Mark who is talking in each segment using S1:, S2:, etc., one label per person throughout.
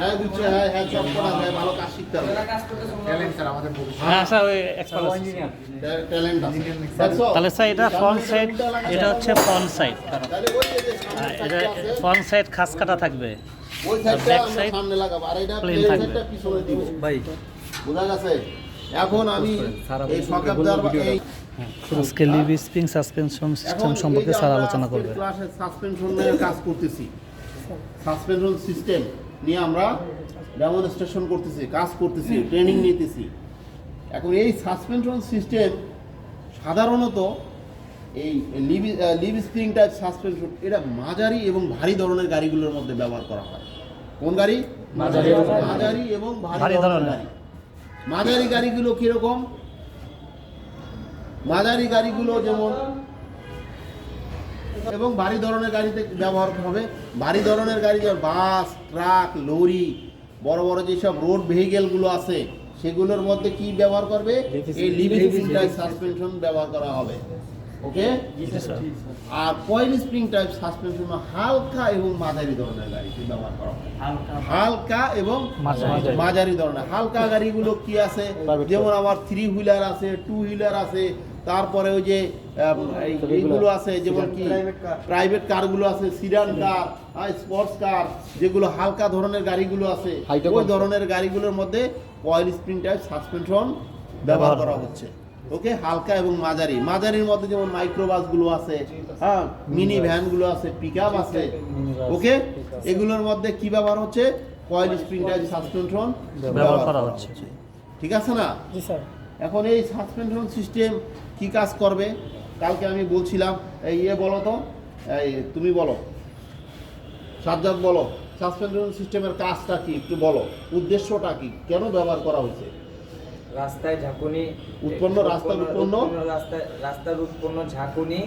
S1: হ্যাঁ হ্যাঁ হ্যাঁ সব করা যায় ভালো কাজ শিখতে হবে।
S2: ট্যালেন্ট স্যার আমাদের
S3: হ্যাঁ স্যার ওই এক্সপার্ট
S1: ট্যালেন্ট আছে।
S3: তাহলে স্যার এটা ফ্রন্ট সাইড এটা হচ্ছে ফ্রন্ট সাইড হ্যাঁ, এটা ফ্রন্ট সাইড খাস কাটা থাকবে।
S1: ওই সাইডটা
S3: back
S1: আমরা
S3: side
S1: সামনে লাগাবো। আর এটা প্লেন সাইডটা পিছনে দিব।
S2: ভাই।
S1: বোঝা গেছে? এখন আমি
S2: সারা
S1: এই সকাবদার এই
S3: আজকে লিভ স্প্রিং সাসপেনশন সিস্টেম সম্পর্কে স্যার আলোচনা করবে।
S1: ক্লাসে সাসপেনশনের কাজ করতেছি। সাসপেনশন সিস্টেম নিয়ে আমরা ডেমনস্ট্রেশন করতেছি কাজ করতেছি ট্রেনিং নিতেছি। এখন এই সাসপেনশন সিস্টেম সাধারণত এই leaf leaf spring type suspension এটা মাঝারি এবং ভারী ধরনের গাড়িগুলোর মধ্যে ব্যবহার করা হয়। কোন গাড়ি?
S3: মাঝারি এবং ভারী।
S1: ধরনের। গাড়ি। মাঝারি গাড়িগুলো কীরকম? মাঝারি গাড়িগুলো যেমন এবং ভারী ধরনের গাড়িতে ব্যবহার হবে। ভারী ধরনের গাড়ি যেমন বাস ট্রাক লরি বড় বড় যেসব রোড ভেহিকেলগুলো আছে সেগুলোর মধ্যে কি ব্যবহার করবে? এই লিভিং টাইপ সাসপেনশন ব্যবহার করা হবে। ওকে আর কয়েল স্প্রিং টাইপ সাসপেনশন হালকা এবং মাঝারি ধরনের গাড়িতে ব্যবহার করা হালকা। এবং
S3: মাঝারি।
S1: মাঝারি। ধরনের। হালকা গাড়িগুলো কি আছে? যেমন আমার থ্রি হুইলার আছে টু হুইলার আছে তারপরে ওই যে এইগুলো আছে যেমন কি প্রাইভেট কারগুলো আছে সিডান কার স্পোর্টস কার যেগুলো হালকা ধরনের গাড়িগুলো আছে ওই ধরনের গাড়িগুলোর মধ্যে কয়েল স্প্রিং টাইপ সাসপেনশন ব্যবহার করা হচ্ছে। ওকে হালকা এবং মাঝারি। মাঝারির মধ্যে যেমন মাইক্রো বাসগুলো আছে হ্যাঁ মিনি ভ্যানগুলো আছে পিক আছে ওকে এগুলোর মধ্যে কি ব্যবহার হচ্ছে? কয়েল স্প্রিং টাইপ সাসপেনশন
S3: ব্যবহার করা হচ্ছে।
S1: ঠিক আছে না? এখন এই সাসপেনশন সিস্টেম কি কাজ করবে কালকে আমি বলছিলাম এই ইয়ে বলো তো এই তুমি বলো সাজ্জাদ বলো সাসপেনশন সিস্টেমের কাজটা কি একটু বলো উদ্দেশ্যটা কি কেন ব্যবহার করা হয়েছে
S4: রাস্তায় ঝাঁকুনি
S1: উৎপন্ন, রাস্তার উৎপন্ন?
S4: রাস্তায় রাস্তার উৎপন্ন ঝাঁকুনি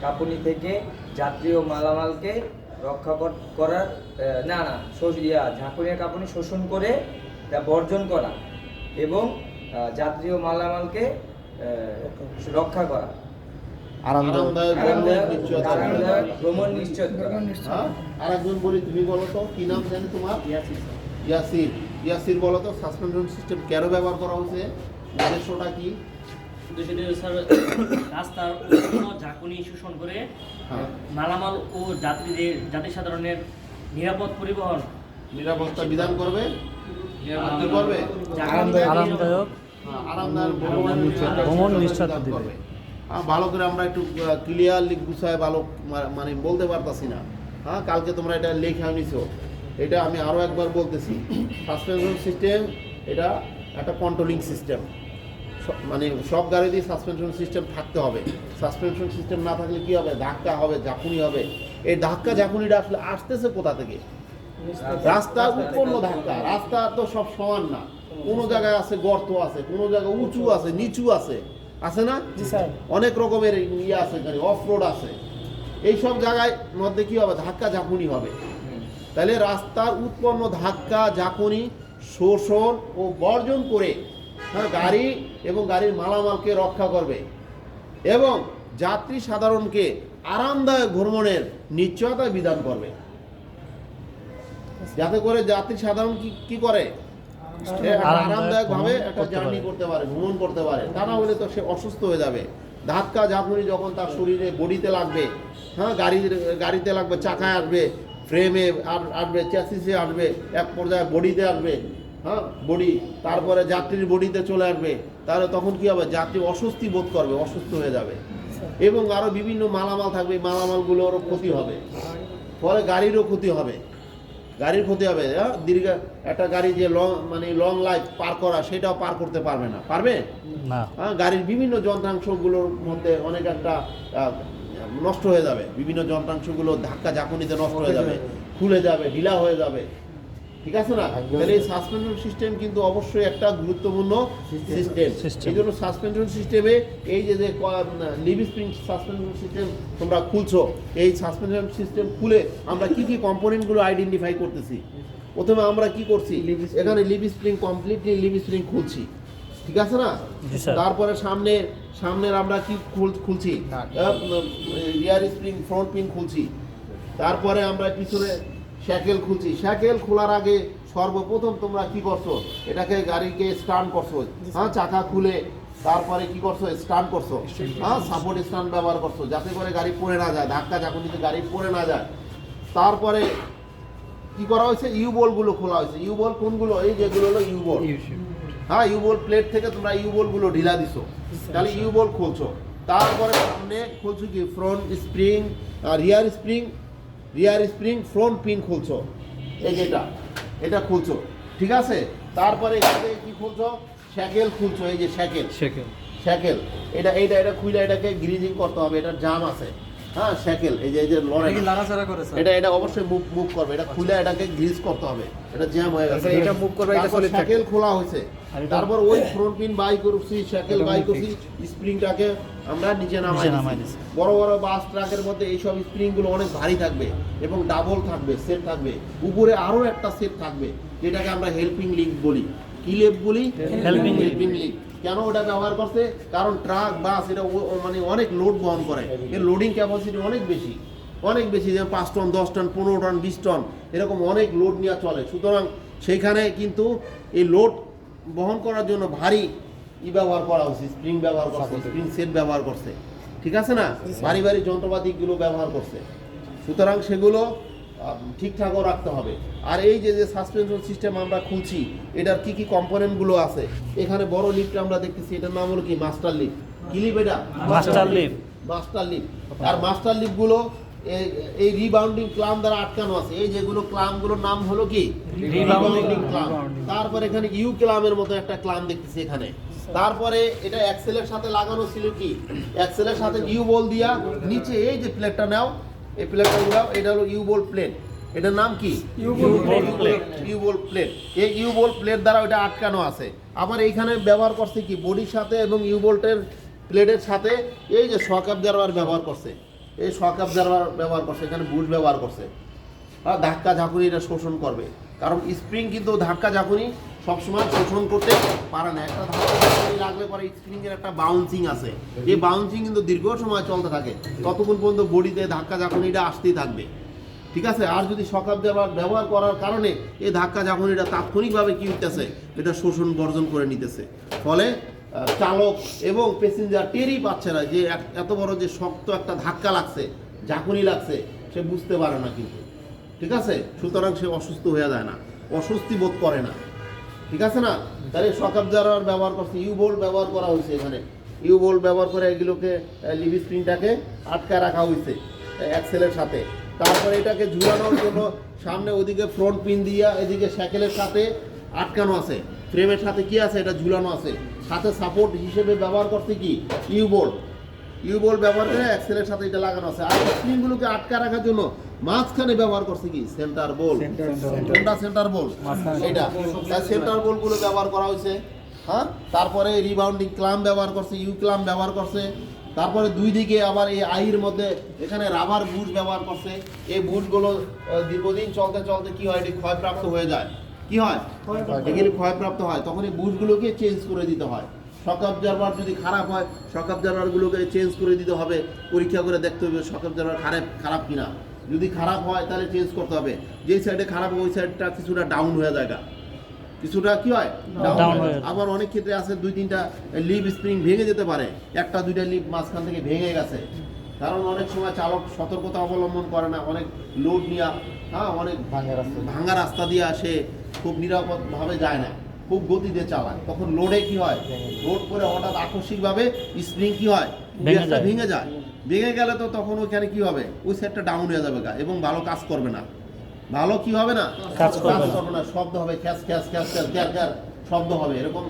S4: কাঁপুনি থেকে যাত্রী ও মালামালকে রক্ষা কর- করার না না ইয়া ঝাঁকুনির কাঁপুনি শোষণ করে তা বর্জন করা এবং যাত্রী ও মালামালকে রক্ষা করা।
S1: আরামদায়ক ভ্রমণের নিশ্চয়তা
S4: আরামদায়ক ভ্রমণ নিশ্চিত করা?
S1: আরেকজন বলি তুমি বলো তো কি নাম জানি তোমার? ইয়াসির ইয়াসির। বলো তো সাসপেনশন সিস্টেম কেন ব্যবহার করা হয়েছে? উদ্দেশ্যটা কি?
S5: রাস্তার ঝাঁকুনি শোষণ করে
S1: হ্যাঁ।
S5: মালামাল ও যাত্রীদের জাতি সাধারণের নিরাপদ পরিবহন।
S1: নিরাপত্তা বিধান করবে? করবে?
S3: আরামদায়ক।
S1: আরামদায়ক ভ্রমণ নিশ্চয়তা-
S3: দিবে।
S1: হ্যাঁ, ভালো করে আমরা একটু ক্লিয়ারলি গুছায় ভালো মানে বলতে পারতাছি না। হ্যাঁ কালকে তোমরা এটা লেখা নিছো এটা আমি আরও একবার বলতেছি। সাসপেনশন সিস্টেম এটা একটা কন্ট্রোলিং সিস্টেম মানে সব গাড়িতেই সাসপেনশন সিস্টেম থাকতে হবে। সাসপেনশন সিস্টেম না থাকলে কি হবে? ধাক্কা হবে ঝাঁকুনি হবে। এই ধাক্কা ঝাঁকুনিটা আসলে আসতেছে কোথা থেকে? রাস্তা উৎপন্ন ধাক্কা রাস্তা তো সব সমান না। কোনো জায়গায় আছে গর্ত আছে কোনো জায়গায় উঁচু আছে নিচু আছে। আছে না? অনেক রকমের ইয়ে আছে অফ রোড আছে। এইসব জায়গায় মধ্যে কি হবে? ধাক্কা ঝাঁকুনি হবে। তাহলে রাস্তার উৎপন্ন ধাক্কা ঝাঁকুনি শোষণ ও বর্জন করে হ্যাঁ গাড়ি এবং গাড়ির মালামালকে রক্ষা করবে এবং যাত্রী সাধারণকে আরামদায়ক ভ্রমণের নিশ্চয়তা বিধান করবে। যাতে করে যাত্রী সাধারণ কি কি করে? আরামদায়ক। ভাবে একটা জার্নি করতে পারে। ভ্রমণ করতে পারে। তা না হলে তো সে অসুস্থ হয়ে যাবে। ধাক্কা ঝাঁকুনি যখন তার শরীরে বডিতে লাগবে হ্যাঁ গাড়ির গাড়িতে লাগবে চাকায় আসবে ফ্রেমে আসবে চ্যাসিসে আসবে এক পর্যায়ে বডিতে আসবে হ্যাঁ বডি তারপরে যাত্রীর বডিতে চলে আসবে তাহলে তখন কি হবে? যাত্রী অস্বস্তি বোধ করবে অসুস্থ হয়ে যাবে। এবং আরও বিভিন্ন মালামাল থাকবে মালামালগুলোরও ক্ষতি হবে। ফলে গাড়িরও ক্ষতি হবে। গাড়ির ক্ষতি হবে হ্যাঁ? দীর্ঘ একটা গাড়ি যে লং মানে লং লাইফ পার করা সেটাও পার করতে পারবে না। পারবে?
S3: না।
S1: হ্যাঁ গাড়ির বিভিন্ন যন্ত্রাংশগুলোর মধ্যে অনেক একটা নষ্ট হয়ে যাবে। বিভিন্ন যন্ত্রাংশগুলো ধাক্কা ঝাঁকুনিতে নষ্ট হয়ে যাবে। খুলে যাবে ঢিলা হয়ে যাবে। ঠিক আছে না? তাহলে এই সাসপেনশন সিস্টেম কিন্তু অবশ্যই একটা গুরুত্বপূর্ণ সিস্টেম এই জন্য সাসপেনশন সিস্টেমে এই যে যে লিভ স্প্রিং সাসপেনশন সিস্টেম তোমরা খুলছো এই সাসপেনশন সিস্টেম খুলে আমরা কি কি কম্পোনেন্টগুলো আইডেন্টিফাই করতেছি? প্রথমে আমরা কি করছি? এখানে leaf spring completely leaf spring খুলছি। ঠিক আছে না? তারপরে সামনে সামনের আমরা কি খুল- খুলছি? রিয়ার স্প্রিং ফ্রন্ট পিন খুলছি। তারপরে আমরা পিছনে শ্যাকেল খুলছি। শ্যাকেল খোলার আগে সর্বপ্রথম তোমরা কি করছ? এটাকে গাড়িকে স্টার্ন করছ। হ্যাঁ চাকা খুলে তারপরে কি করছ? স্টার্ন করছ। হ্যাঁ সাপোর্ট স্টার্ন ব্যবহার করছ। যাতে করে গাড়ি পড়ে না যায় ধাক্কা চাকুনিতে গাড়ি পড়ে না যায়। তারপরে কি করা হয়েছে? ইউ বলগুলো খোলা হয়েছে। ইউ বল কোনগুলো? এই যেগুলো হলো ইউ বল হ্যাঁ ইউ বল প্লেট থেকে তোমরা ইউ বলগুলো ঢিলা দিছো। তাহলে ইউ বল খুলছো। তারপরে সামনে খুলছো কি? Front spring rear spring rear spring front pin খুলছো। এই যেটা এটা খুলছো। ঠিক আছে? তারপরে এখানে কি খুলছো? শ্যাকেল খুলছো এই যে শ্যাকেল।
S3: শ্যাকেল।
S1: শ্যাকেল। এটা এইটা এটা খুলে এটাকে গ্রিজিং করতে হবে এটা জাম আছে। হ্যাঁ শ্যাকেল এই যে এই যে লড়াই এটা এটা অবশ্যই মুভ মুভ করবে। এটা খুলে এটাকে গ্রিজ করতে হবে। এটা জ্যাম হয়ে গেছে।
S2: এটা move করবে, এটা
S1: শ্যাকেল খোলা হয়েছে। তারপর ওই ফ্রন্ট পিন বাই করছি শ্যাকেল বাই করছি স্প্রিংটাকে আমরা নিচে নামাই দিছি। বড় বড় বাস ট্রাকের মধ্যে এইসব স্প্রিংগুলো অনেক ভারী থাকবে এবং ডাবল থাকবে সেট থাকবে। উপরে আরও একটা সেট থাকবে যেটাকে আমরা হেল্পিং লিঙ্ক বলি। কি লেপ বলি?
S3: Link।
S1: হেল্পিং লিঙ্ক কেন ওটা ব্যবহার করছে? কারণ ট্রাক বাস এটা মানে অনেক লোড বহন করে। এর লোডিং ক্যাপাসিটি অনেক বেশি। অনেক বেশি যেমন পাঁচ টন দশ টন পনেরো টন বিশ টন এরকম অনেক লোড নেওয়া চলে। সুতরাং সেইখানে কিন্তু এই লোড বহন করার জন্য ভারী ই ব্যবহার করা হচ্ছে স্প্রিং ব্যবহার করছে স্প্রিং সেট ব্যবহার করছে। ঠিক আছে না? ভারী ভারী যন্ত্রপাতিগুলো ব্যবহার করছে। সুতরাং সেগুলো ঠিকঠাকও রাখতে হবে। আর এই যে যে সাসপেনশন সিস্টেম আমরা খুলছি এটার কি কি কম্পোনেন্টগুলো আছে? এখানে বড় লিফট আমরা দেখতেছি এটার নাম হলো কি? মাস্টার লিফট কি লিফট এটা?
S3: মাস্টার লিফট
S1: মাস্টার লিফট আর মাস্টার লিফটগুলো এই- এই রিবাউন্ডিং ক্লাম দ্বারা আটকানো আছে। এই যেগুলো ক্লামগুলোর নাম হলো কি? রিবাউন্ডিং ক্লাম তারপর এখানে ইউ ক্লামের মতো একটা ক্লাম দেখতেছি এখানে। তারপরে এটা এক্সেলের সাথে লাগানো ছিল কি? এক্সেলের সাথে ইউ বল দিয়া নিচে এই যে প্লেটটা নাও এই প্লেটটা নাও এটা হলো ইউ বল প্লেট এটার নাম কি? ইউ বল প্লেট এই ইউ বল প্লেট দ্বারা ওটা আটকানো আছে। আবার এইখানে ব্যবহার করছে কি? বডির সাথে এবং ইউ বোল্টের প্লেটের সাথে এই যে শক অ্যাবজারভার ব্যবহার করছে। এই শক অ্যাবজারভার ব্যবহার করছে। এখানে বুশ ব্যবহার করছে। আর ধাক্কা ঝাঁকুনি এটা শোষণ করবে। কারণ স্প্রিং কিন্তু ধাক্কা ঝাঁকুনি সবসময় শোষণ করতে পারে না। একটা ধাক্কা লাগলে পরে স্প্রিং এর একটা বাউন্সিং আছে। এই বাউন্সিং কিন্তু দীর্ঘ সময় চলতে থাকে। ততক্ষণ পর্যন্ত বডিতে ধাক্কা ঝাঁকুনিটা আসতেই থাকবে। ঠিক আছে? আর যদি সকাল দেওয়ার ব্যবহার করার কারণে এই ধাক্কা ঝাঁকুনিটা তাৎক্ষণিকভাবে কী হইতেছে? এটা শোষণ বর্জন করে নিতেছে। ফলে চালক এবং প্যাসেঞ্জার টেরই পাচ্ছে না যে এত বড় যে শক্ত একটা ধাক্কা লাগছে, ঝাঁকুনি লাগছে, সে বুঝতে পারে না কিন্তু। ঠিক আছে? সুতরাং সে অসুস্থ হয়ে যায় না। অস্বস্তি বোধ করে না। ঠিক আছে না? তাহলে সকাপ জারার ব্যবহার করছে। ইউ বোল্ট ব্যবহার করা হয়েছে এখানে। ইউ বোল্ট ব্যবহার করে এগুলোকে লিভ স্প্রিংটাকে আটকায় রাখা হয়েছে অ্যাক্সেলের সাথে। তারপরে এটাকে ঝুলানোর জন্য সামনে ওদিকে ফ্রন্ট পিন দিয়া এদিকে সাইকেলের সাথে আটকানো আছে। ফ্রেমের সাথে কি আছে? এটা ঝুলানো আছে। সাথে সাপোর্ট হিসেবে ব্যবহার করছে কি? ইউ বোল্ট ইউ বল ব্যবহার করে অ্যাক্সেলের সাথে এটা লাগানো আছে। আর স্প্রিংগুলোকে আটকা রাখার জন্য মাঝখানে ব্যবহার করছে কি? সেন্টার বল কোনটা সেন্টার বল এটা সেন্টার বলগুলো ব্যবহার করা হয়েছে। হ্যাঁ? তারপরে রিবাউন্ডিং ক্লাম ব্যবহার করছে ইউ ক্লাম ব্যবহার করছে। তারপরে দুই দিকে আবার এই আইর মধ্যে এখানে রাবার বুশ ব্যবহার করছে। এই বুশগুলো আহ, দীর্ঘদিন চলতে চলতে কি হয়? এটি ক্ষয়প্রাপ্ত হয়ে যায়। কি হয়? এগুলি ক্ষয়প্রাপ্ত হয় তখন এই বুশগুলোকে চেঞ্জ করে দিতে হয়। শক অবজারভার যদি খারাপ হয় শক অবজারভারগুলোকে চেঞ্জ করে দিতে হবে। পরীক্ষা করে দেখতে হবে শক অবজারভার খারাপ খারাপ কিনা। যদি খারাপ হয় তাহলে চেঞ্জ করতে হবে। যেই সাইডে খারাপ ওই সাইডটা কিছুটা ডাউন হয়ে যায় গা। কিছুটা কি হয়? ডাউন
S3: হয়ে যায়।
S1: আবার অনেক ক্ষেত্রে আছে দুই তিনটা লিভ স্প্রিং ভেঙে যেতে পারে। একটা দুইটা লিভ মাঝখান থেকে ভেঙে গেছে। কারণ অনেক সময় চালক সতর্কতা অবলম্বন করে না। অনেক লোড নিয়ে হ্যাঁ অনেক ভাঙা রাস্তা ভাঙা রাস্তা দিয়ে আসে খুব নিরাপদভাবে যায় না। খুব গতিতে চালায়। তখন লোডে কি হয়? লোড করে হঠাৎ আকস্মিকভাবে স্প্রিং কি হয়?
S3: ভেঙে যায়।
S1: ভেঙে গেলে তো তখন ওইখানে কি হবে? ওই সেটটা ডাউন হয়ে যাবে এবং ভালো কাজ করবে না। ভালো কি হবে না?
S3: কাজ করবে না।
S1: শব্দ হবে খ্যাস খ্যাস খ্যাস খ্যাস গ্যার গ্যার শব্দ হবে এরকম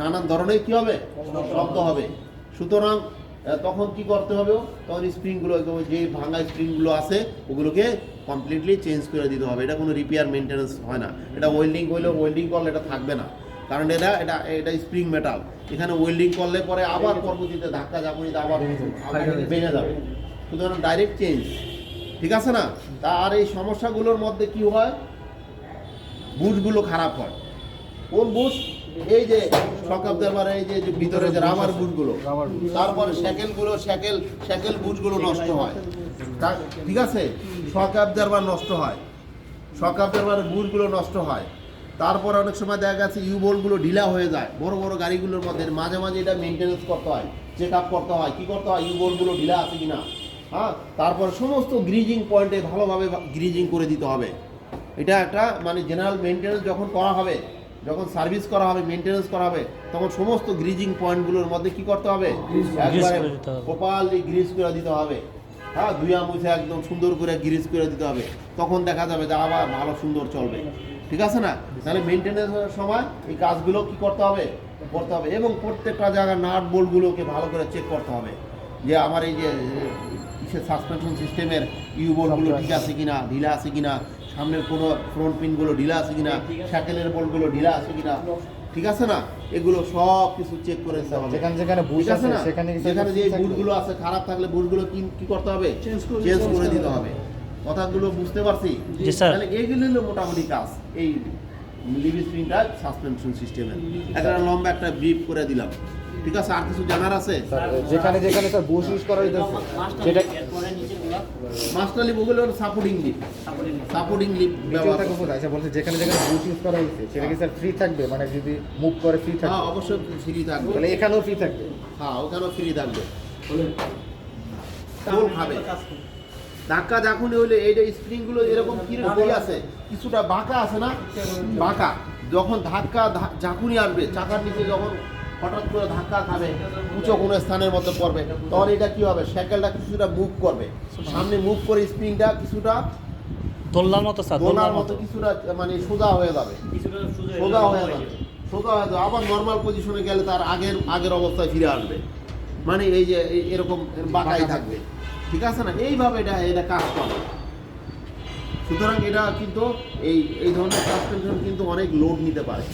S1: নানান ধরনের কি হবে? শব্দ হবে। সুতরাং তখন কি করতে হবে? তখন স্প্রিংগুলো একদম যে ভাঙা স্প্রিংগুলো আছে ওগুলোকে কমপ্লিটলি চেঞ্জ করে দিতে হবে। এটা কোনো রিপেয়ার মেনটেন্যান্স হয় না। এটা ওয়েল্ডিং করলে ওয়েল্ডিং করলে এটা থাকবে না। কারণ এটা এটা এটা স্প্রিং মেটাল এখানে ওয়েল্ডিং করলে পরে আবার পরবর্তীতে ধাক্কা ঝাঁকুনিতে আবার ভেঙে যাবে। সুতরাং ডাইরেক্ট চেঞ্জ ঠিক আছে না? তা আর এই সমস্যাগুলোর মধ্যে কি হয়? বুশগুলো খারাপ হয়। কোন বুশ এই যে সকাপ দেবার এই যে ভিতরে যে রাবার বুশগুলো তারপরে স্যাকেলগুলো স্যাকেল স্যাকেল বুটগুলো নষ্ট হয়। ঠিক আছে? সকাপ দেবার নষ্ট হয়। সকাপ দেবার বুশগুলো নষ্ট হয়। তারপর অনেক সময় দেখা গেছে ইউ বোল্টগুলো ঢিলা হয়ে যায়। বড় বড় গাড়িগুলোর মধ্যে মাঝে মাঝে এটা মেনটেনেন্স করতে হয় চেক আপ করতে হয়। কি করতে হয়? ইউ বোল্টগুলো ঢিলা আছে কিনা? হ্যাঁ? তারপর সমস্ত গ্রিজিং পয়েন্টে ভালোভাবে গ্রিজিং করে দিতে হবে। এটা একটা মানে জেনারেল মেনটেনেন্স যখন করা হবে যখন সার্ভিস করা হবে মেনটেনেন্স করা হবে তখন সমস্ত গ্রিজিং পয়েন্টগুলোর মধ্যে কি করতে হবে? একবারে
S3: হবে।
S1: প্রপারলি গ্রিজ করে দিতে হবে। হ্যাঁ? ধুয়া মুছে একদম সুন্দর করে গ্রিজ করে দিতে হবে। তখন দেখা যাবে যে আবার ভালো সুন্দর চলবে। ঠিক আছে না? তাহলে মেনটেনেন্সের সময় এই কাজগুলো কি করতে হবে? করতে হবে। এবং প্রত্যেকটা জায়গার নাট বোল্টগুলোকে ভালো করে চেক করতে হবে। যে আমার এই যে সাসপেনশন সিস্টেমের ইউ বোল্টগুলো ঠিক আছে কিনা ঢিলা আছে কিনা সামনের কোনো ফ্রন্ট পিনগুলো ঢিলা আছে কিনা স্যাকেলের বোল্টগুলো ঢিলা আছে কিনা ঠিক আছে না? এগুলো সব কিছু চেক করে দিতে হবে।
S2: যেখানে যেখানে বুশ
S1: আছে
S2: সেখানে
S1: সেখানে যে বুটগুলো আছে খারাপ থাকলে বুটগুলো কি কি করতে হবে? চেঞ্জ করে দিতে হবে। কথাগুলো বুঝতে পারছি?
S3: জি,
S1: তাহলে এইগুলো হলো মোটামুটি কাজ। এই লিভি স্প্রিংটা সাসপেনশন সিস্টেমের। একটা লম্বা একটা ব্রিফ করে দিলাম। ঠিক আছে আর কিছু জানার আছে?
S2: যেখানে যেখানে স্যার বুশ ইউজ করা হইতেছে সেটা
S1: মাস্টার লিপ ওগুলো supporting leaf.
S5: Supporting
S1: supporting leaf ব্যবহার
S2: থাকে
S1: করতে।
S2: কোথায়? আচ্ছা বলছে যেখানে যেখানে বুশ ইউজ করা হয়েছে সেটা কি স্যার ফ্রি থাকবে? মানে যদি মুভ করে ফ্রি
S1: হ্যাঁ
S2: থাকবে
S1: অবশ্যই ফ্রি থাকবে।
S2: তাহলে এখানেও ফ্রি থাকবে?
S1: হ্যাঁ ওখানেও ফ্রি থাকবে। কোন খাবে ধাক্কা যখনই হইলে এই যে স্প্রিংগুলো এরকম কি কি আছে? কিছুটা বাঁকা আছে না? বাঁকা। যখন ধাক্কা ঝাঁকুনি আসবে চাকার নিচে যখন হঠাৎ করে ধাক্কা খাবে উঁচু কোনো স্থানের মধ্যে পড়বে তখন এটা কি হবে? সাইকেলটা কিছুটা মুভ করবে। সামনে মুভ করে স্প্রিংটা কিছুটা
S3: দোলনার মতো
S1: দোলার
S3: দোলনার
S1: মতো
S3: মতো।
S1: কিছুটা মানে সোজা হয়ে যাবে।
S5: কিছুটা সোজা
S1: হয়ে যাবে সোজা হয়ে যাবে। আবার নর্মাল পজিশনে গেলে তার আগের আগের অবস্থায় ফিরে আসবে। মানে এই যে এই- এরকম বাঁকাই থাকবে। ঠিক আছে না? এইভাবে এটা এটা কাজ করে। সুতরাং এটা কিন্তু এই এই ধরনের সাসপেনশন কিন্তু অনেক লোড নিতে পারে।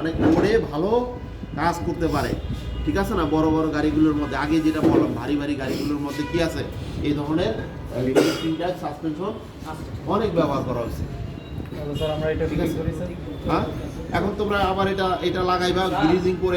S1: অনেক লোডে ভালো কাজ করতে পারে। ঠিক আছে না? বড় বড় গাড়িগুলোর মধ্যে। আগে যেটা বললাম ভারী ভারী গাড়িগুলোর মধ্যে কি আছে? এই ধরনের সাসপেনশন অনেক ব্যবহার করা হয়েছে। হ্যাঁ? এখন তোমরা আবার এটা এটা লাগাইবা গ্রিজিং করে